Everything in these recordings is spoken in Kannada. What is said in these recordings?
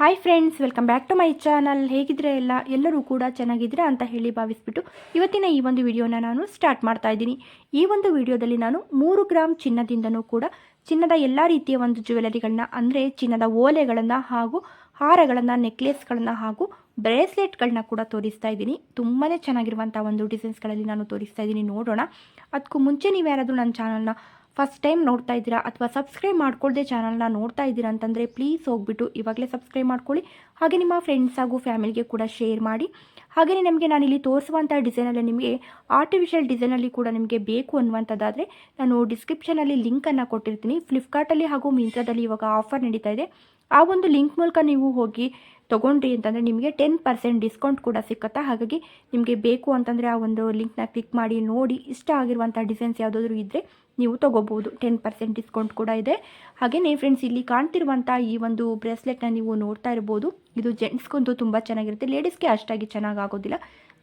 Hi friends welcome back to my channel ಹೇಗಿದ್ರೆ ಎಲ್ಲ? ಎಲ್ಲರೂ ಕೂಡ ಚೆನ್ನಾಗಿದ್ದೀರಾ ಅಂತ ಹೇಳಿ ಭಾವಿಸ್ಬಿಟ್ಟು ಇವತ್ತಿನ ಈ ಒಂದು ವಿಡಿಯೋನ ನಾನು ಸ್ಟಾರ್ಟ್ ಮಾಡ್ತಾ ಇದ್ದೀನಿ. ಈ ಒಂದು ವಿಡಿಯೋದಲ್ಲಿ ನಾನು ಮೂರು ಗ್ರಾಮ್ ಚಿನ್ನದಿಂದನೂ ಕೂಡ ಚಿನ್ನದ ಎಲ್ಲ ರೀತಿಯ ಒಂದು ಜ್ಯುವೆಲರಿಗಳನ್ನ ಅಂದರೆ ಚಿನ್ನದ ಓಲೆಗಳನ್ನು ಹಾಗೂ ಹಾರಗಳನ್ನು ನೆಕ್ಲೇಸ್ಗಳನ್ನು ಹಾಗೂ ಬ್ರೇಸ್ಲೆಟ್ಗಳನ್ನ ಕೂಡ ತೋರಿಸ್ತಾ ಇದ್ದೀನಿ. ತುಂಬಾ ಚೆನ್ನಾಗಿರುವಂಥ ಒಂದು ಡಿಸೈನ್ಸ್ಗಳಲ್ಲಿ ನಾನು ತೋರಿಸ್ತಾ ಇದ್ದೀನಿ. ನೋಡೋಣ. ಅದಕ್ಕೂ ಮುಂಚೆ ನೀವು ಯಾರಾದರೂ ನನ್ನ ಚಾನಲ್ನ ಫಸ್ಟ್ ಟೈಮ್ ನೋಡ್ತಾ ಇದ್ದೀರಾ ಅಥವಾ ಸಬ್ಸ್ಕ್ರೈಬ್ ಮಾಡ್ಕೊಳ್ಳದೆ ಚಾನಲ್ನ ನೋಡ್ತಾ ಇದ್ದೀರಾ ಅಂತಂದರೆ ಪ್ಲೀಸ್ ಹೋಗ್ಬಿಟ್ಟು ಇವಾಗಲೇ ಸಬ್ಸ್ಕ್ರೈಬ್ ಮಾಡ್ಕೊಳ್ಳಿ. ಹಾಗೆ ನಿಮ್ಮ ಫ್ರೆಂಡ್ಸ್ ಹಾಗೂ ಫ್ಯಾಮಿಲಿಗೆ ಕೂಡ ಶೇರ್ ಮಾಡಿ. ಹಾಗೆಯೇ ನಿಮಗೆ ನಾನಿಲ್ಲಿ ತೋರಿಸುವಂಥ ಡಿಸೈನಲ್ಲಿ ನಿಮಗೆ ಆರ್ಟಿಫಿಷಿಯಲ್ ಡಿಸೈನಲ್ಲಿ ಕೂಡ ನಿಮಗೆ ಬೇಕು ಅನ್ನುವಂಥದ್ದಾದರೆ ನಾನು ಡಿಸ್ಕ್ರಿಪ್ಷನಲ್ಲಿ ಲಿಂಕನ್ನು ಕೊಟ್ಟಿರ್ತೀನಿ. ಫ್ಲಿಪ್ಕಾರ್ಟಲ್ಲಿ ಹಾಗೂ ಮಿಂತ್ರದಲ್ಲಿ ಇವಾಗ ಆಫರ್ ನಡೀತಾ ಇದೆ. ಆ ಒಂದು ಲಿಂಕ್ ಮೂಲಕ ನೀವು ಹೋಗಿ ತೊಗೊಂಡ್ರಿ ಅಂತಂದರೆ ನಿಮಗೆ ಟೆನ್ ಪರ್ಸೆಂಟ್ ಡಿಸ್ಕೌಂಟ್ ಕೂಡ ಸಿಕ್ಕತ್ತಾ? ಹಾಗಾಗಿ ನಿಮಗೆ ಬೇಕು ಅಂತಂದರೆ ಆ ಒಂದು ಲಿಂಕ್ನ ಕ್ಲಿಕ್ ಮಾಡಿ, ನೋಡಿ, ಇಷ್ಟ ಆಗಿರುವಂಥ ಡಿಸೈನ್ಸ್ ಯಾವುದಾದ್ರೂ ಇದ್ದರೆ ನೀವು ತೊಗೋಬೋದು. ಟೆನ್ ಪರ್ಸೆಂಟ್ ಡಿಸ್ಕೌಂಟ್ ಕೂಡ ಇದೆ. ಹಾಗೆಯೇ ಫ್ರೆಂಡ್ಸ್ ಇಲ್ಲಿ ಕಾಣ್ತಿರುವಂಥ ಈ ಒಂದು ಬ್ರೇಸ್ಲೆಟ್ನ ನೀವು ನೋಡ್ತಾ ಇರ್ಬೋದು. ಇದು ಜೆಂಟ್ಸ್ಗಂತೂ ತುಂಬ ಚೆನ್ನಾಗಿರುತ್ತೆ. ಲೇಡೀಸ್ಗೆ ಅಷ್ಟಾಗಿ ಚೆನ್ನಾಗಿ ಆಗೋದಿಲ್ಲ.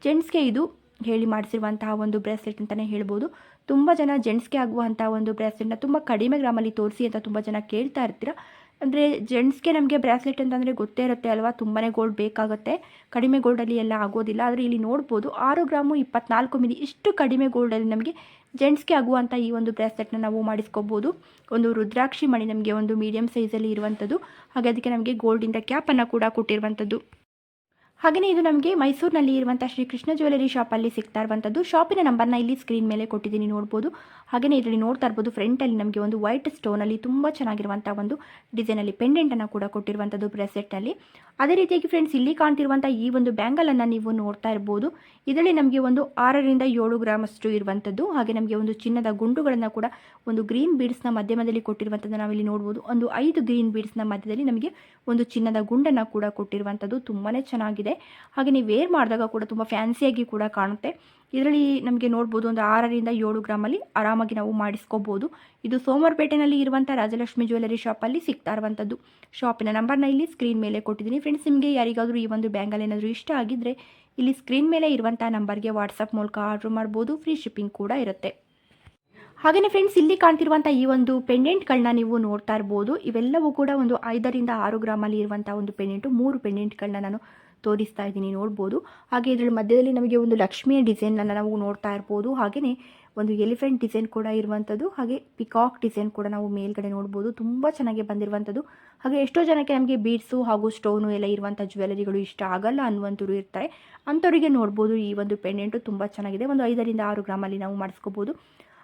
ಜೆಂಟ್ಸ್ಗೆ ಇದು ಹೇಳಿ ಮಾಡಿಸಿರುವಂತಹ ಒಂದು ಬ್ರೇಸ್ಲೆಟ್ ಅಂತಲೇ ಹೇಳ್ಬೋದು. ತುಂಬ ಜನ ಜೆಂಟ್ಸ್ಗೆ ಆಗುವಂಥ ಒಂದು ಬ್ರೇಸ್ಲೆಟ್ನ ತುಂಬ ಕಡಿಮೆ ಗ್ರಾಮಲ್ಲಿ ತೋರಿಸಿ ಅಂತ ತುಂಬ ಜನ ಕೇಳ್ತಾ ಇರ್ತೀರ. ಅಂದರೆ ಜೆಂಟ್ಸ್ಗೆ ನಮಗೆ ಬ್ರಾಸ್ಲೆಟ್ ಅಂತಂದರೆ ಗೊತ್ತೇ ಇರುತ್ತೆ ಅಲ್ವಾ? ತುಂಬಾ ಗೋಲ್ಡ್ ಬೇಕಾಗುತ್ತೆ. ಕಡಿಮೆ ಗೋಲ್ಡಲ್ಲಿ ಎಲ್ಲ ಆಗೋದಿಲ್ಲ. ಆದರೆ ಇಲ್ಲಿ ನೋಡ್ಬೋದು ಆರು ಗ್ರಾಮು ಇಪ್ಪತ್ನಾಲ್ಕು ಮಿಲಿ ಇಷ್ಟು ಕಡಿಮೆ ಗೋಲ್ಡಲ್ಲಿ ನಮಗೆ ಜೆಂಟ್ಸ್ಗೆ ಆಗುವಂಥ ಈ ಒಂದು ಬ್ರಾಸ್ಲೆಟ್ನ ನಾವು ಮಾಡಿಸ್ಕೋಬೋದು. ಒಂದು ರುದ್ರಾಕ್ಷಿ ಮಣಿ ನಮಗೆ ಒಂದು ಮೀಡಿಯಮ್ ಸೈಜಲ್ಲಿ ಇರುವಂಥದ್ದು ಹಾಗೆ ಅದಕ್ಕೆ ನಮಗೆ ಗೋಲ್ಡಿಂದ ಕ್ಯಾಪನ್ನು ಕೂಡ ಕೊಟ್ಟಿರುವಂಥದ್ದು ಹಾಗೆಯೇ ಇದು ನಮಗೆ ಮೈಸೂರಿನಲ್ಲಿ ಇರುವಂಥ ಶ್ರೀ ಕೃಷ್ಣ ಜ್ಯುವೆಲರಿ ಶಾಪಲ್ಲಿ ಸಿಗ್ತಾ ಇರುವಂಥದ್ದು ಶಾಪಿನ ನಂಬರ್ನ ಇಲ್ಲಿ ಸ್ಕ್ರೀನ್ ಮೇಲೆ ಕೊಟ್ಟಿದ್ದೀನಿ, ನೋಡ್ಬೋದು. ಹಾಗೆಯೇ ಇದರಲ್ಲಿ ನೋಡ್ತಾ ಇರ್ಬೋದು ಫ್ರಂಟಲ್ಲಿ ನಮಗೆ ಒಂದು ವೈಟ್ ಸ್ಟೋನಲ್ಲಿ ತುಂಬ ಚೆನ್ನಾಗಿರುವಂಥ ಒಂದು ಡಿಸೈನಲ್ಲಿ ಪೆಂಡೆಂಟನ್ನು ಕೂಡ ಕೊಟ್ಟಿರುವಂಥದ್ದು ಬ್ರೆಸೆಟ್ಟಲ್ಲಿ ಅದೇ ರೀತಿಯಾಗಿ ಫ್ರೆಂಡ್ಸ್ ಇಲ್ಲಿ ಕಾಣ್ತಿರುವಂಥ ಈ ಒಂದು ಬ್ಯಾಂಗಲನ್ನು ನೀವು ನೋಡ್ತಾ ಇರ್ಬೋದು. ಇದರಲ್ಲಿ ನಮಗೆ ಒಂದು ಆರರಿಂದ ಏಳು ಗ್ರಾಮಷ್ಟು ಇರುವಂಥದ್ದು ಹಾಗೆ ನಮಗೆ ಒಂದು ಚಿನ್ನದ ಗುಂಡುಗಳನ್ನು ಕೂಡ ಒಂದು ಗ್ರೀನ್ ಬೀಡ್ಸ್ನ ಮಧ್ಯಮದಲ್ಲಿ ಕೊಟ್ಟಿರುವಂಥದ್ದು ನಾವಿಲ್ಲಿ ನೋಡ್ಬೋದು. ಒಂದು ಐದು ಗ್ರೀನ್ ಬೀಡ್ಸ್ನ ಮಧ್ಯದಲ್ಲಿ ನಮಗೆ ಒಂದು ಚಿನ್ನದ ಗುಂಡನ್ನು ಕೂಡ ಕೊಟ್ಟಿರುವಂಥದ್ದು ತುಂಬಾ ಚೆನ್ನಾಗಿದೆ. ಹಾಗೆ ನೀವು ವೇರ್ ಮಾಡಿದಾಗ ಕೂಡ ತುಂಬ ಫ್ಯಾನ್ಸಿಯಾಗಿ ಕೂಡ ಕಾಣುತ್ತೆ. ಇದರಲ್ಲಿ ನಮಗೆ ನೋಡ್ಬೋದು ಒಂದು ಆರರಿಂದ ಏಳು ಗ್ರಾಮಲ್ಲಿ ಆರಾಮಾಗಿ ನಾವು ಮಾಡಿಸ್ಕೋಬೋದು. ಇದು ಸೋಮವಾರಪೇಟೆನಲ್ಲಿ ಇರುವಂಥ ರಾಜಲಕ್ಷ್ಮಿ ಜ್ಯುವೆಲರಿ ಶಾಪಲ್ಲಿ ಸಿಗ್ತಾ ಇರುವಂಥದ್ದು ಶಾಪಿನ ನಂಬರ್ನ ಇಲ್ಲಿ ಸ್ಕ್ರೀನ್ ಮೇಲೆ ಕೊಟ್ಟಿದ್ದೀನಿ. ಫ್ರೆಂಡ್ಸ್ ನಿಮಗೆ ಯಾರಿಗಾದರೂ ಈ ಒಂದು ಬ್ಯಾಂಗಲ್ ಏನಾದರೂ ಇಷ್ಟ ಆಗಿದ್ದರೆ ಇಲ್ಲಿ ಸ್ಕ್ರೀನ್ ಮೇಲೆ ಇರುವಂಥ ನಂಬರ್ಗೆ ವಾಟ್ಸಪ್ ಮೂಲಕ ಆರ್ಡ್ರ್ ಮಾಡ್ಬೋದು. ಫ್ರೀ ಶಿಪ್ಪಿಂಗ್ ಕೂಡ ಇರುತ್ತೆ. ಹಾಗೆಯೇ ಫ್ರೆಂಡ್ಸ್ ಇಲ್ಲಿ ಕಾಣ್ತಿರುವಂಥ ಈ ಒಂದು ಪೆಂಡೆಂಟ್ಗಳನ್ನ ನೀವು ನೋಡ್ತಾ ಇರ್ಬೋದು. ಇವೆಲ್ಲವೂ ಕೂಡ ಒಂದು ಐದರಿಂದ ಆರು ಗ್ರಾಮಲ್ಲಿ ಇರುವಂಥ ಒಂದು ಪೆಂಡೆಂಟು ಮೂರು ಪೆಂಡೆಂಟ್ಗಳನ್ನ ನಾನು ತೋರಿಸ್ತಾ ಇದ್ದೀನಿ, ನೋಡ್ಬೋದು. ಹಾಗೆ ಇದರ ಮಧ್ಯದಲ್ಲಿ ನಮಗೆ ಒಂದು ಲಕ್ಷ್ಮಿಯ ಡಿಸೈನನ್ನು ನಾವು ನೋಡ್ತಾ ಇರ್ಬೋದು. ಹಾಗೆಯೇ ಒಂದು ಎಲಿಫೆಂಟ್ ಡಿಸೈನ್ ಕೂಡ ಇರುವಂಥದ್ದು, ಹಾಗೆ ಪಿಕಾಕ್ ಡಿಸೈನ್ ಕೂಡ ನಾವು ಮೇಲ್ಗಡೆ ನೋಡ್ಬೋದು. ತುಂಬ ಚೆನ್ನಾಗಿ ಬಂದಿರುವಂಥದ್ದು. ಹಾಗೆ ಎಷ್ಟೋ ಜನಕ್ಕೆ ನಮಗೆ ಬೀಡ್ಸು ಹಾಗೂ ಸ್ಟೋನು ಎಲ್ಲ ಇರುವಂಥ ಜ್ಯುವೆಲರಿಗಳು ಇಷ್ಟ ಆಗಲ್ಲ ಅನ್ನುವಂಥವ್ರು ಇರ್ತಾರೆ. ಅಂಥವರಿಗೆ ನೋಡ್ಬೋದು. ಈ ಒಂದು ಪೆಂಡೆಂಟು ತುಂಬ ಚೆನ್ನಾಗಿದೆ. ಒಂದು ಐದರಿಂದ ಆರು ಗ್ರಾಮಲ್ಲಿ ನಾವು ಮಾಡಿಸ್ಕೋಬೋದು.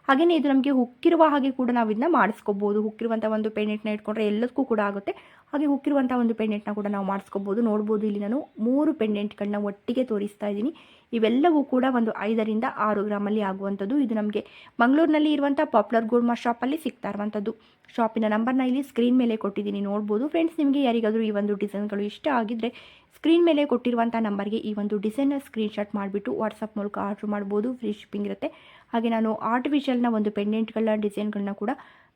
ಹಾಗೆಯೇ ಇದು ನಮಗೆ ಹುಕ್ಕಿರುವ ಹಾಗೆ ಕೂಡ ನಾವು ಇದನ್ನ ಮಾಡಿಸ್ಕೋಬೋದು. ಹುಕ್ಕಿರುವಂಥ ಒಂದು ಪೆಂಡೆಂಟ್ನ ಇಟ್ಕೊಂಡ್ರೆ ಎಲ್ಲದಕ್ಕೂ ಕೂಡ ಆಗುತ್ತೆ. ಹಾಗೆ ಹುಕ್ಕಿರುವಂಥ ಒಂದು ಪೆಂಡೆಂಟ್ನ ಕೂಡ ನಾವು ಮಾಡಿಸ್ಕೋಬೋದು. ನೋಡ್ಬೋದು ಇಲ್ಲಿ ನಾನು ಮೂರು ಪೆಂಡೆಂಟ್ಗಳನ್ನ ಒಟ್ಟಿಗೆ ತೋರಿಸ್ತಾ ಇದ್ದೀನಿ. ಇವೆಲ್ಲವೂ ಕೂಡ ಒಂದು ಐದರಿಂದ ಆರು ಗ್ರಾಮಲ್ಲಿ ಆಗುವಂಥದ್ದು. ಇದು ನಮಗೆ ಮಂಗಳೂರಿನಲ್ಲಿ ಇರುವಂಥ ಪಾಪ್ಯುಲರ್ ಗೋಲ್ಮಾ ಶಾಪಲ್ಲಿ ಸಿಗ್ತಾ ಇರುವಂಥದ್ದು. ಶಾಪಿನ ನಂಬರ್ನ ಇಲ್ಲಿ ಸ್ಕ್ರೀನ್ ಮೇಲೆ ಕೊಟ್ಟಿದ್ದೀನಿ. ನೋಡ್ಬೋದು. ಫ್ರೆಂಡ್ಸ್ ನಿಮಗೆ ಯಾರಿಗಾದರೂ ಈ ಒಂದು ಡಿಸೈನ್ಗಳು ಇಷ್ಟ ಆಗಿದ್ದರೆ ಸ್ಕ್ರೀನ್ ಮೇಲೆ ಕೊಟ್ಟಿರುವಂಥ ನಂಬರ್ಗೆ ಈ ಒಂದು ಡಿಸೈನ್ನ ಸ್ಕ್ರೀನ್ಶಾಟ್ ಮಾಡಿಬಿಟ್ಟು ವಾಟ್ಸಪ್ ಮೂಲಕ ಆರ್ಡ್ರ್ ಮಾಡ್ಬೋದು, ಫ್ರೀ ಶಿಪ್ಪಿಂಗ್ ಇರುತ್ತೆ. ಹಾಗೆ ನಾನು ಆರ್ಟಿಫಿಷಿಯಲ್ನ ಒಂದು ಪೆಂಡೆಂಟ್ಗಳ ಡಿಸೈನ್ಗಳನ್ನ ಕೂಡ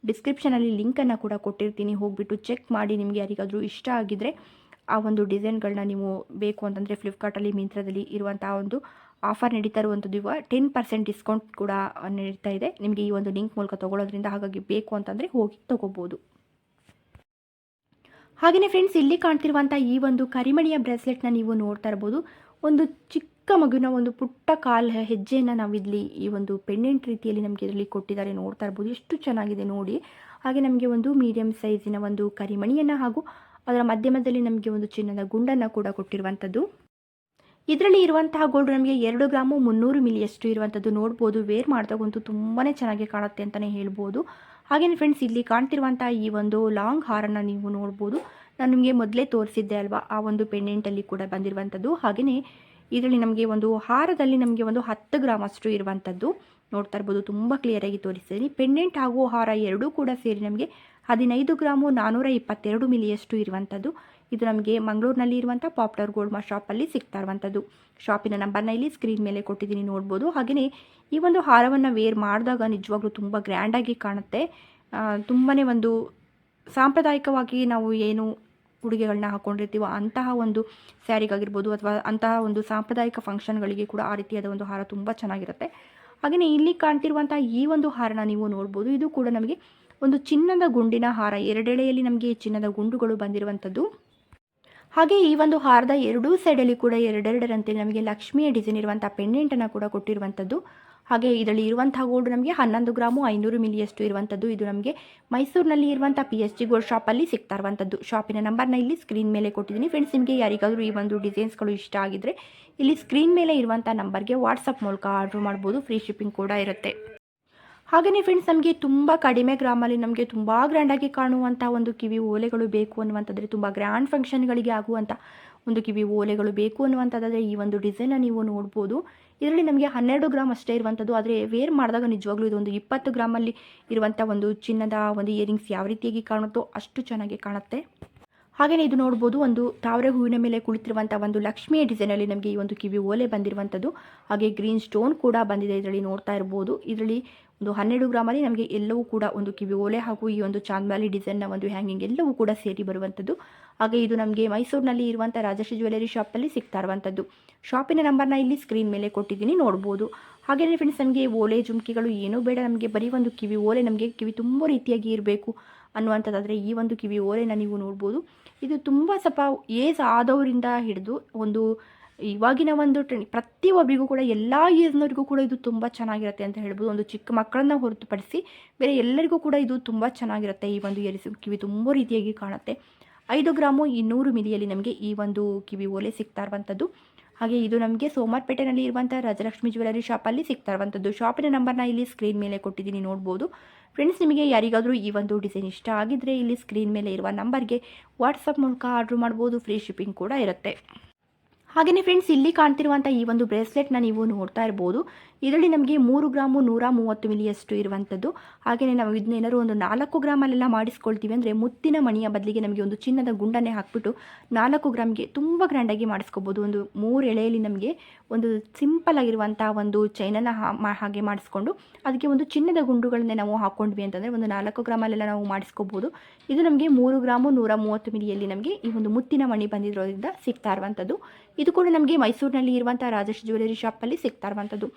ಡಿಸ್ಕ್ರಿಪ್ಷನಲ್ಲಿ ಲಿಂಕನ್ನು ಕೂಡ ಕೊಟ್ಟಿರ್ತೀನಿ. ಹೋಗಿಬಿಟ್ಟು ಚೆಕ್ ಮಾಡಿ ನಿಮಗೆ ಯಾರಿಗಾದರೂ ಇಷ್ಟ ಆಗಿದ್ದರೆ ಆ ಒಂದು ಡಿಸೈನ್ಗಳನ್ನ ನೀವು ಬೇಕು ಅಂತಂದರೆ ಫ್ಲಿಪ್ಕಾರ್ಟಲ್ಲಿ ಮಿಂತ್ರದಲ್ಲಿ ಇರುವಂಥ ಒಂದು ಆಫರ್ ನಡೀತಾ ಇರುವಂಥದ್ದು ಇವಾಗ ಟೆನ್ ಪರ್ಸೆಂಟ್ ಡಿಸ್ಕೌಂಟ್ ಕೂಡ ನಡೀತಾ ಇದೆ. ನಿಮಗೆ ಈ ಒಂದು ಲಿಂಕ್ ಮೂಲಕ ತೊಗೊಳೋದ್ರಿಂದ ಹಾಗಾಗಿ ಬೇಕು ಅಂತಂದರೆ ಹೋಗಿ ತೊಗೋಬೋದು. ಹಾಗೆಯೇ ಫ್ರೆಂಡ್ಸ್ ಇಲ್ಲಿ ಕಾಣ್ತಿರುವಂಥ ಈ ಒಂದು ಕರಿಮಣಿಯ ಬ್ರೇಸ್ಲೆಟ್ನ ನೀವು ನೋಡ್ತಾ ಇರ್ಬೋದು. ಒಂದು ಚಿಕ್ಕ ಮಗುವಿನ ಒಂದು ಪುಟ್ಟ ಕಾಲ್ ಹೆಜ್ಜೆಯನ್ನು ನಾವಿಲ್ಲಿ ಈ ಒಂದು ಪೆಂಡೆಂಟ್ ರೀತಿಯಲ್ಲಿ ನಮಗೆ ಇದರಲ್ಲಿ ಕೊಟ್ಟಿದ್ದಾರೆ. ನೋಡ್ತಾ ಇರ್ಬೋದು, ಎಷ್ಟು ಚೆನ್ನಾಗಿದೆ ನೋಡಿ. ಹಾಗೆ ನಮಗೆ ಒಂದು ಮೀಡಿಯಂ ಸೈಜಿನ ಒಂದು ಕರಿಮಣಿಯನ್ನು ಹಾಗೂ ಅದರ ಮಧ್ಯಮದಲ್ಲಿ ನಮಗೆ ಒಂದು ಚಿನ್ನದ ಗುಂಡನ್ನು ಕೂಡ ಕೊಟ್ಟಿರುವಂಥದ್ದು ಇದರಲ್ಲಿ ಇರುವಂತಹ ಗೋಲ್ಡ್ ನಮಗೆ ಎರಡು ಗ್ರಾಮು ಮುನ್ನೂರು ಮಿಲಿಯಷ್ಟು ಇರುವಂಥದ್ದು ನೋಡ್ಬೋದು. ವೇರ್ ಮಾಡಿದಾಗಂತೂ ತುಂಬಾ ಚೆನ್ನಾಗಿ ಕಾಣುತ್ತೆ ಅಂತಲೇ ಹೇಳ್ಬೋದು. ಹಾಗೆಯೇ ಫ್ರೆಂಡ್ಸ್ ಇಲ್ಲಿ ಕಾಣ್ತಿರುವಂಥ ಈ ಒಂದು ಲಾಂಗ್ ಹಾರನ್ನು ನೀವು ನೋಡ್ಬೋದು. ನಾನು ನಿಮಗೆ ಮೊದಲೇ ತೋರಿಸಿದ್ದೆ ಅಲ್ವಾ, ಆ ಒಂದು ಪೆಂಡೆಂಟಲ್ಲಿ ಕೂಡ ಬಂದಿರುವಂಥದ್ದು ಹಾಗೆಯೇ ಇದರಲ್ಲಿ ನಮಗೆ ಒಂದು ಹಾರದಲ್ಲಿ ನಮಗೆ ಒಂದು ಹತ್ತು ಗ್ರಾಮ್ ಅಷ್ಟು ಇರುವಂಥದ್ದು ನೋಡ್ತಾ ಇರ್ಬೋದು, ತುಂಬ ಕ್ಲಿಯರಾಗಿ ತೋರಿಸ್ತೀನಿ ಪೆಂಡೆಂಟ್ ಹಾಗೂ ಹಾರ ಎರಡೂ ಕೂಡ ಸೇರಿ ನಮಗೆ ಹದಿನೈದು ಗ್ರಾಮು ನಾನ್ನೂರ ಇಪ್ಪತ್ತೆರಡು ಮಿಲಿಯಷ್ಟು ಇರುವಂಥದ್ದು. ಇದು ನಮಗೆ ಮಂಗಳೂರಿನಲ್ಲಿ ಇರುವಂಥ ಪಾಪ್ಯುಲರ್ ಗೋಲ್ಡ್ ಶಾಪಲ್ಲಿ ಸಿಗ್ತಾ ಇರುವಂಥದ್ದು. ಶಾಪಿನ ನಂಬರ್ನ ಇಲ್ಲಿ ಸ್ಕ್ರೀನ್ ಮೇಲೆ ಕೊಟ್ಟಿದ್ದೀನಿ ನೋಡ್ಬೋದು. ಹಾಗೆಯೇ ಈ ಒಂದು ಹಾರವನ್ನು ವೇರ್ ಮಾಡಿದಾಗ ನಿಜವಾಗ್ಲೂ ತುಂಬ ಗ್ರ್ಯಾಂಡಾಗಿ ಕಾಣುತ್ತೆ. ತುಂಬಾ ಒಂದು ಸಾಂಪ್ರದಾಯಿಕವಾಗಿ ನಾವು ಏನು ಉಡುಗೆಗಳನ್ನ ಹಾಕ್ಕೊಂಡಿರ್ತೀವೋ ಅಂತಹ ಒಂದು ಸ್ಯಾರಿಗಾಗಿರ್ಬೋದು ಅಥವಾ ಅಂತಹ ಒಂದು ಸಾಂಪ್ರದಾಯಿಕ ಫಂಕ್ಷನ್ಗಳಿಗೆ ಕೂಡ ಆ ರೀತಿಯಾದ ಒಂದು ಹಾರ ತುಂಬ ಚೆನ್ನಾಗಿರುತ್ತೆ. ಹಾಗೆಯೇ ಇಲ್ಲಿ ಕಾಣ್ತಿರುವಂಥ ಈ ಒಂದು ಹಾರನ ನೀವು ನೋಡ್ಬೋದು. ಇದು ಕೂಡ ನಮಗೆ ಒಂದು ಚಿನ್ನದ ಗುಂಡಿನ ಹಾರ, ಎರಡೆಳೆಯಲ್ಲಿ ನಮಗೆ ಚಿನ್ನದ ಗುಂಡುಗಳು ಬಂದಿರುವಂಥದ್ದು. ಹಾಗೆ ಈ ಒಂದು ಹಾರದ ಎರಡೂ ಸೈಡಲ್ಲಿ ಕೂಡ ಎರಡೆರಡರಂತೆ ನಮಗೆ ಲಕ್ಷ್ಮಿಯ ಡಿಸೈನ್ ಇರುವಂಥ ಪೆಂಡೆಂಟನ್ನು ಕೂಡ ಕೊಟ್ಟಿರುವಂಥದ್ದು. ಹಾಗೆ ಇದರಲ್ಲಿ ಇರುವಂತಹ ಗೋಲ್ಡ್ ನಮಗೆ ಹನ್ನೊಂದು ಗ್ರಾಮು ಐನೂರು ಮಿಲಿಯಷ್ಟು ಇರುವಂಥದ್ದು. ಇದು ನಮಗೆ ಮೈಸೂರಿನಲ್ಲಿ ಇರುವಂಥ ಪಿ ಎಚ್ ಜಿ ಗೋಲ್ಡ್ ಶಾಪಲ್ಲಿ ಸಿಗ್ತಾ ಇರುವಂಥದ್ದು. ಶಾಪಿನ ನಂಬರ್ನ ಇಲ್ಲಿ ಸ್ಕ್ರೀನ್ ಮೇಲೆ ಕೊಟ್ಟಿದ್ದೀನಿ. ಫ್ರೆಂಡ್ಸ್ ನಿಮಗೆ ಯಾರಿಗಾದರೂ ಈ ಒಂದು ಡಿಸೈನ್ಸ್ಗಳು ಇಷ್ಟ ಆಗಿದ್ರೆ ಇಲ್ಲಿ ಸ್ಕ್ರೀನ್ ಮೇಲೆ ಇರುವಂಥ ನಂಬರ್ಗೆ ವಾಟ್ಸಪ್ ಮೂಲಕ ಆರ್ಡ್ರ್ ಮಾಡ್ಬೋದು. ಫ್ರೀ ಶಿಪ್ಪಿಂಗ್ ಕೂಡ ಇರುತ್ತೆ. ಹಾಗೆಯೇ ಫ್ರೆಂಡ್ಸ್ ನಮಗೆ ತುಂಬ ಕಡಿಮೆ ಗ್ರಾಮಲ್ಲಿ ನಮಗೆ ತುಂಬ ಗ್ರ್ಯಾಂಡಾಗಿ ಕಾಣುವಂಥ ಒಂದು ಕಿವಿ ಓಲೆಗಳು ಬೇಕು ಅನ್ನುವಂಥದ್ದರೆ ತುಂಬ ಗ್ರ್ಯಾಂಡ್ ಫಂಕ್ಷನ್ಗಳಿಗೆ ಆಗುವಂಥ ಒಂದು ಕಿವಿ ಓಲೆಗಳು ಬೇಕು ಅನ್ನುವಂಥದ್ದಾದರೆ ಈ ಒಂದು ಡಿಸೈನ ನೀವು ನೋಡ್ಬೋದು. ಇದರಲ್ಲಿ ನಮಗೆ ಹನ್ನೆರಡು ಗ್ರಾಮ್ ಅಷ್ಟೇ ಇರುವಂಥದ್ದು. ಆದರೆ ವೇರ್ ಮಾಡಿದಾಗ ನಿಜವಾಗ್ಲೂ ಇದೊಂದು ಇಪ್ಪತ್ತು ಗ್ರಾಮಲ್ಲಿ ಇರುವಂಥ ಒಂದು ಚಿನ್ನದ, ಒಂದು ಇಯರಿಂಗ್ಸ್ ಯಾವ ರೀತಿಯಾಗಿ ಕಾಣುತ್ತೋ ಅಷ್ಟು ಚೆನ್ನಾಗಿ ಕಾಣುತ್ತೆ. ಹಾಗೆಯೇ ಇದು ನೋಡ್ಬೋದು, ಒಂದು ತಾವರೆ ಹೂವಿನ ಮೇಲೆ ಕುಳಿತಿರುವಂಥ ಒಂದು ಲಕ್ಷ್ಮಿಯ ಡಿಸೈನಲ್ಲಿ ನಮಗೆ ಈ ಒಂದು ಕಿವಿ ಓಲೆ ಬಂದಿರುವಂಥದ್ದು. ಹಾಗೆ ಗ್ರೀನ್ ಸ್ಟೋನ್ ಕೂಡ ಬಂದಿದೆ ಇದರಲ್ಲಿ ನೋಡ್ತಾ ಇರ್ಬೋದು. ಇದರಲ್ಲಿ ಒಂದು ಹನ್ನೆರಡು ಗ್ರಾಮಲ್ಲಿ ನಮಗೆ ಎಲ್ಲವೂ ಕೂಡ ಒಂದು ಕಿವಿ ಓಲೆ ಹಾಗೂ ಈ ಒಂದು ಚಾಂದ್ಮಾಲಿ ಡಿಸೈನ್ನ ಒಂದು ಹ್ಯಾಂಗಿಂಗ್ ಎಲ್ಲವೂ ಕೂಡ ಸೇರಿ ಬರುವಂಥದ್ದು. ಹಾಗೆ ಇದು ನಮಗೆ ಮೈಸೂರಿನಲ್ಲಿ ಇರುವಂಥ ರಾಜಶ್ರೀ ಜ್ಯುವೆಲರಿ ಶಾಪಲ್ಲಿ ಸಿಗ್ತಾ ಇರುವಂಥದ್ದು. ಶಾಪಿನ ನಂಬರ್ನ ಇಲ್ಲಿ ಸ್ಕ್ರೀನ್ ಮೇಲೆ ಕೊಟ್ಟಿದ್ದೀನಿ, ನೋಡ್ಬೋದು. ಹಾಗೆಯೇ ಫ್ರೆಂಡ್ಸ್ ನಮಗೆ ಓಲೆ, ಜುಮ್ಕಿಗಳು ಏನೂ ಬೇಡ. ನಮಗೆ ಬರೀ ಒಂದು ಕಿವಿ ಓಲೆ, ನಮಗೆ ಕಿವಿ ತುಂಬ ರೀತಿಯಾಗಿ ಇರಬೇಕು. ಅನ್ನುವಂಥದ್ದಾದರೆ ಈ ಒಂದು ಕಿವಿ ಓಲೆನ ನೀವು ನೋಡ್ಬೋದು. ಇದು ತುಂಬ ಸ್ವಲ್ಪ ಏಜ್ ಆದವರಿಂದ ಹಿಡಿದು ಒಂದು ಇವಾಗಿನ ಒಂದು ಟ್ರೆಂಡ್ ಪ್ರತಿಯೊಬ್ಬರಿಗೂ ಕೂಡ ಎಲ್ಲ ಏಜ್ನವರಿಗೂ ಕೂಡ ಇದು ತುಂಬ ಚೆನ್ನಾಗಿರುತ್ತೆ ಅಂತ ಹೇಳ್ಬೋದು. ಒಂದು ಚಿಕ್ಕ ಮಕ್ಕಳನ್ನ ಹೊರತುಪಡಿಸಿ ಬೇರೆ ಎಲ್ಲರಿಗೂ ಕೂಡ ಇದು ತುಂಬ ಚೆನ್ನಾಗಿರುತ್ತೆ ಈ ಒಂದು ಎರಿಸು ಕಿವಿ ತುಂಬ ರೀತಿಯಾಗಿ ಕಾಣುತ್ತೆ. ಐದು ಗ್ರಾಮು ಇನ್ನೂರು ಮಿಲಿಯಲ್ಲಿ ನಮಗೆ ಈ ಒಂದು ಕಿವಿ ಓಲೆ ಸಿಗ್ತಾ ಇರುವಂಥದ್ದು. ಹಾಗೆ ಇದು ನಮಗೆ ಸೋಮಾರ್ಪೇಟೆನಲ್ಲಿ ಇರುವಂಥ ರಾಜಲಕ್ಷ್ಮಿ ಜ್ಯುವೆಲರಿ ಶಾಪಲ್ಲಿ ಸಿಗ್ತಾ ಇರುವಂಥದ್ದು ಶಾಪಿನ ನಂಬರ್ನ ಇಲ್ಲಿ ಸ್ಕ್ರೀನ್ ಮೇಲೆ ಕೊಟ್ಟಿದ್ದೀನಿ, ನೋಡ್ಬೋದು. ಫ್ರೆಂಡ್ಸ್ ನಿಮಗೆ ಯಾರಿಗಾದರೂ ಈ ಒಂದು ಡಿಸೈನ್ ಇಷ್ಟ ಆಗಿದ್ರೆ ಇಲ್ಲಿ ಸ್ಕ್ರೀನ್ ಮೇಲೆ ಇರುವ ನಂಬರ್ಗೆ ವಾಟ್ಸಪ್ ಮೂಲಕ ಆರ್ಡ್ರ್ ಮಾಡ್ಬೋದು ಫ್ರೀ ಶಿಪ್ಪಿಂಗ್ ಕೂಡ ಇರುತ್ತೆ. ಹಾಗೆಯೇ ಫ್ರೆಂಡ್ಸ್ ಇಲ್ಲಿ ಕಾಣ್ತಿರುವಂಥ ಈ ಒಂದು ಬ್ರೇಸ್ಲೆಟ್ನ ನೀವು ನೋಡ್ತಾ ಇರ್ಬೋದು. ಇದರಲ್ಲಿ ನಮಗೆ ಮೂರು ಗ್ರಾಮು ನೂರ ಮೂವತ್ತು ಮಿಲಿಯಷ್ಟು ಇರುವಂಥದ್ದು. ಹಾಗೆಯೇ ನಾವು ಇದನ್ನ ಏನಾದರೂ ಒಂದು ನಾಲ್ಕು ಗ್ರಾಮಲ್ಲೆಲ್ಲ ಮಾಡಿಸ್ಕೊಳ್ತೀವಿ ಅಂದರೆ ಮುತ್ತಿನ ಮಣಿಯ ಬದಲಿಗೆ ನಮಗೆ ಒಂದು ಚಿನ್ನದ ಗುಂಡನ್ನೇ ಹಾಕ್ಬಿಟ್ಟು ನಾಲ್ಕು ಗ್ರಾಮ್ಗೆ ತುಂಬ ಗ್ರ್ಯಾಂಡಾಗಿ ಮಾಡಿಸ್ಕೋಬೋದು. ಒಂದು ಮೂರು ಎಳೆಯಲ್ಲಿ ನಮಗೆ ಒಂದು ಸಿಂಪಲ್ ಆಗಿರುವಂಥ ಒಂದು ಚೈನನ್ನು ಹಾಗೆ ಮಾಡಿಸ್ಕೊಂಡು ಅದಕ್ಕೆ ಒಂದು ಚಿನ್ನದ ಗುಂಡುಗಳನ್ನೇ ನಾವು ಹಾಕ್ಕೊಂಡ್ವಿ ಅಂತಂದರೆ ಒಂದು ನಾಲ್ಕು ಗ್ರಾಮಲ್ಲೆಲ್ಲ ನಾವು ಮಾಡಿಸ್ಕೋಬೋದು. ಇದು ನಮಗೆ ಮೂರು ಗ್ರಾಮು ನೂರ ಮೂವತ್ತು ಮಿಲಿಯಲ್ಲಿ ನಮಗೆ ಈ ಒಂದು ಮುತ್ತಿನ ಮಣಿ ಬಂದಿರೋದ್ರಿಂದ ಸಿಗ್ತಾ ಇರುವಂಥದ್ದು. ಇದು ಕೂಡ ನಮಗೆ ಮೈಸೂರಿನಲ್ಲಿ ಇರುವಂಥ ರಾಜೇಶ್ ಜ್ಯುವೆಲರಿ ಶಾಪಲ್ಲಿ ಸಿಗ್ತಾ ಇರುವಂಥದ್ದು.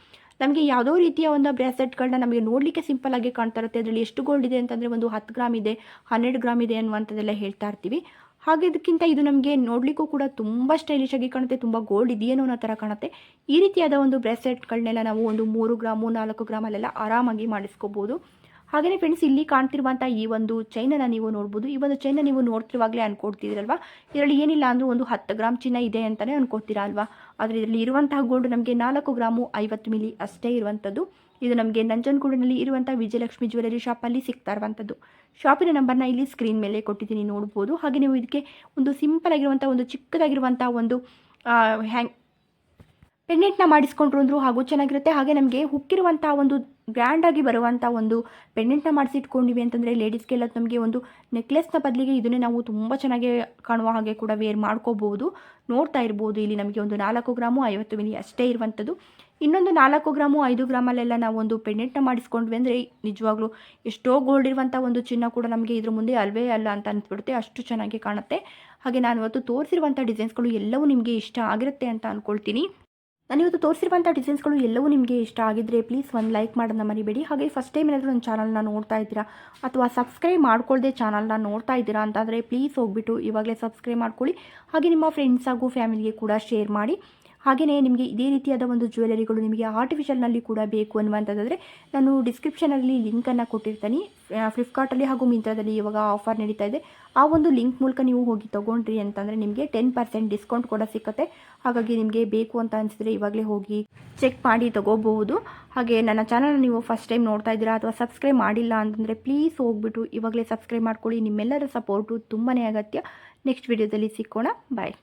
ನಮಗೆ ಯಾವುದೋ ರೀತಿಯ ಒಂದು ಬ್ರಾಸ್ಲೆಟ್ಗಳನ್ನ ನಮಗೆ ನೋಡಲಿಕ್ಕೆ ಸಿಂಪಲ್ ಆಗಿ ಕಾಣ್ತಾ ಇರುತ್ತೆ. ಅದರಲ್ಲಿ ಎಷ್ಟು ಗೋಲ್ಡ್ ಇದೆ ಅಂತಂದರೆ ಒಂದು ಹತ್ತು ಗ್ರಾಮ್ ಇದೆ, ಹನ್ನೆರಡು ಗ್ರಾಮ್ ಇದೆ ಅನ್ನುವಂಥದ್ದೆಲ್ಲ ಹೇಳ್ತಾ ಇರ್ತೀವಿ. ಹಾಗೆ ಇದಕ್ಕಿಂತ ಇದು ನಮಗೆ ನೋಡಲಿಕ್ಕೂ ಕೂಡ ತುಂಬ ಸ್ಟೈಲಿಶ್ ಆಗಿ ಕಾಣುತ್ತೆ, ತುಂಬ ಗೋಲ್ಡ್ ಇದೆಯೇನೋ ಅನ್ನೋ ಥರ ಕಾಣುತ್ತೆ. ಈ ರೀತಿಯಾದ ಒಂದು ಬ್ರ್ಯಾಸೆಟ್ಗಳನ್ನೆಲ್ಲ ನಾವು ಒಂದು ಮೂರು ಗ್ರಾಮು ನಾಲ್ಕು ಗ್ರಾಮಲ್ಲೆಲ್ಲ ಆರಾಮಾಗಿ ಮಾಡಿಸ್ಕೋಬೋದು. ಹಾಗೆಯೇ ಫ್ರೆಂಡ್ಸ್ ಇಲ್ಲಿ ಕಾಣ್ತಿರುವಂಥ ಈ ಒಂದು ಚೈನನ್ನು ನೀವು ನೋಡ್ಬೋದು. ಈ ಒಂದು ಚೈನ ನೀವು ನೋಡ್ತಿರುವಾಗಲೇ ಅನ್ಕೊಡ್ತಿದಿರಲ್ವಾ? ಇದರಲ್ಲಿ ಏನಿಲ್ಲ ಅಂದರೂ ಒಂದು ಹತ್ತು ಗ್ರಾಮ್ ಚಿನ್ನ ಇದೆ ಅಂತಲೇ ಅನ್ಕೋತೀರಾ ಅಲ್ವಾ? ಆದರೆ ಇದರಲ್ಲಿ ಇರುವಂತಹ ಗೋಲ್ಡ್ ನಮಗೆ ನಾಲ್ಕು ಗ್ರಾಮು ಐವತ್ತು ಮಿಲಿ ಅಷ್ಟೇ ಇರುವಂಥದ್ದು. ಇದು ನಮಗೆ ನಂಜನಗೂಡಿನಲ್ಲಿ ಇರುವಂಥ ವಿಜಯಲಕ್ಷ್ಮಿ ಜ್ಯುವೆಲರಿ ಶಾಪಲ್ಲಿ ಸಿಗ್ತಾ ಇರುವಂಥದ್ದು. ಶಾಪಿನ ನಂಬರ್ನ ಇಲ್ಲಿ ಸ್ಕ್ರೀನ್ ಮೇಲೆ ಕೊಟ್ಟಿದ್ದೀನಿ, ನೋಡ್ಬೋದು. ಹಾಗೆ ನೀವು ಇದಕ್ಕೆ ಒಂದು ಸಿಂಪಲ್ ಆಗಿರುವಂಥ ಒಂದು ಚಿಕ್ಕದಾಗಿರುವಂಥ ಒಂದು ಹ್ಯಾಂಗ್ ಪೆಂಡೆಂಟ್ನ ಮಾಡಿಸ್ಕೊಂಡ್ರು ಅಂದರು ಹಾಗೂ ಚೆನ್ನಾಗಿರುತ್ತೆ. ಹಾಗೆ ನಮಗೆ ಹುಕ್ಕಿರುವಂಥ ಒಂದು ಗ್ರ್ಯಾಂಡಾಗಿ ಬರುವಂಥ ಒಂದು ಪೆಂಡೆಂಟ್ನ ಮಾಡಿಸಿಟ್ಕೊಂಡಿವಿ ಅಂತಂದರೆ ಲೇಡೀಸ್ಗೆಲ್ಲ ನಮಗೆ ಒಂದು ನೆಕ್ಲೆಸ್ನ ಬದಲಿಗೆ ಇದನ್ನೇ ನಾವು ತುಂಬ ಚೆನ್ನಾಗಿ ಕಾಣುವ ಹಾಗೆ ಕೂಡ ವೇರ್ ಮಾಡ್ಕೋಬೋದು. ನೋಡ್ತಾ ಇರ್ಬೋದು. ಇಲ್ಲಿ ನಮಗೆ ಒಂದು ನಾಲ್ಕು ಗ್ರಾಮು, ಐವತ್ತು ಮಿಲಿ ಅಷ್ಟೇ ಇರುವಂಥದ್ದು. ಇನ್ನೊಂದು ನಾಲ್ಕು ಗ್ರಾಮು, ಐದು ಗ್ರಾಮಲ್ಲೆಲ್ಲ ನಾವು ಒಂದು ಪೆಂಡೆಂಟ್ನ ಮಾಡಿಸ್ಕೊಂಡ್ವಿ ಅಂದರೆ ನಿಜವಾಗ್ಲೂ ಎಷ್ಟೋ ಗೋಲ್ಡ್ ಇರುವಂಥ ಒಂದು ಚಿನ್ನ ಕೂಡ ನಮಗೆ ಇದ್ರ ಮುಂದೆ ಅಲ್ವೇ ಅಲ್ಲ ಅಂತ ಅನ್ಸ್ಬಿಡುತ್ತೆ ಅಷ್ಟು ಚೆನ್ನಾಗಿ ಕಾಣುತ್ತೆ. ಹಾಗೆ ನಾನು ಇವತ್ತು ತೋರಿಸಿರುವಂಥ ಡಿಸೈನ್ಸ್ಗಳು ಎಲ್ಲವೂ ನಿಮಗೆ ಇಷ್ಟ ಆಗಿರುತ್ತೆ ಅಂತ ಅಂದ್ಕೊಳ್ತೀನಿ ನಾನು ಇವತ್ತು ತೋರಿಸಿರುವಂಥ ಡಿಸೈನ್ಸ್ಗಳು ಎಲ್ಲವೂ ನಿಮಗೆ ಇಷ್ಟ ಆಗಿದ್ದರೆ ಪ್ಲೀಸ್ ಒಂದು ಲೈಕ್ ಮಾಡೋದನ್ನ ಮರಿಬೇಡಿ. ಹಾಗೆ ಫಸ್ಟ್ ಟೈಮ್ ಏನಾದರೂ ನನ್ನ ಚಾನಲ್ನ ನೋಡ್ತಾ ಇದ್ದೀರಾ ಅಥವಾ ಸಬ್ಸ್ಕ್ರೈಬ್ ಮಾಡ್ಕೊಳ್ಳದೆ ಚಾನಲ್ನ ನೋಡ್ತಾ ಇದ್ದೀರಾ ಅಂತಂದರೆ ಪ್ಲೀಸ್ ಹೋಗ್ಬಿಟ್ಟು ಇವಾಗಲೇ ಸಬ್ಸ್ಕ್ರೈಬ್ ಮಾಡ್ಕೊಳ್ಳಿ. ಹಾಗೆ ನಿಮ್ಮ ಫ್ರೆಂಡ್ಸ್ ಹಾಗೂ ಫ್ಯಾಮಿಲಿಗೆ ಕೂಡ ಶೇರ್ ಮಾಡಿ. ಹಾಗೆಯೇ ನಿಮಗೆ ಇದೇ ರೀತಿಯಾದ ಒಂದು ಜ್ಯುವೆಲರಿಗಳು ನಿಮಗೆ ಆರ್ಟಿಫಿಷಿಯಲ್ನಲ್ಲಿ ಕೂಡ ಬೇಕು ಅನ್ನುವಂಥದ್ದಾದರೆ ನಾನು ಡಿಸ್ಕ್ರಿಪ್ಷನಲ್ಲಿ ಲಿಂಕನ್ನು ಕೊಟ್ಟಿರ್ತೀನಿ. ಫ್ಲಿಪ್ಕಾರ್ಟಲ್ಲಿ ಹಾಗೂ ಮಿಂತ್ರದಲ್ಲಿ ಇವಾಗ ಆಫರ್ ನಡೀತಾ ಇದೆ. ಆ ಒಂದು ಲಿಂಕ್ ಮೂಲಕ ನೀವು ಹೋಗಿ ತೊಗೊಂಡ್ರಿ ಅಂತಂದರೆ ನಿಮಗೆ ಟೆನ್ ಪರ್ಸೆಂಟ್ ಡಿಸ್ಕೌಂಟ್ ಕೂಡ ಸಿಗುತ್ತೆ ಹಾಗಾಗಿ ನಿಮಗೆ ಬೇಕು ಅಂತ ಅನಿಸಿದ್ರೆ ಇವಾಗಲೇ ಹೋಗಿ ಚೆಕ್ ಮಾಡಿ ತೊಗೋಬಹುದು. ಹಾಗೆ ನನ್ನ ಚಾನಲ್ ನೀವು ಫಸ್ಟ್ ಟೈಮ್ ನೋಡ್ತಾ ಇದ್ದೀರಾ ಅಥವಾ ಸಬ್ಸ್ಕ್ರೈಬ್ ಮಾಡಿಲ್ಲ ಅಂತಂದರೆ ಪ್ಲೀಸ್ ಹೋಗ್ಬಿಟ್ಟು ಇವಾಗಲೇ ಸಬ್ಸ್ಕ್ರೈಬ್ ಮಾಡ್ಕೊಳ್ಳಿ. ನಿಮ್ಮೆಲ್ಲರ ಸಪೋರ್ಟು ತುಂಬಾ ಅಗತ್ಯ. ನೆಕ್ಸ್ಟ್ ವಿಡಿಯೋದಲ್ಲಿ ಸಿಕ್ಕೋಣ. ಬಾಯ್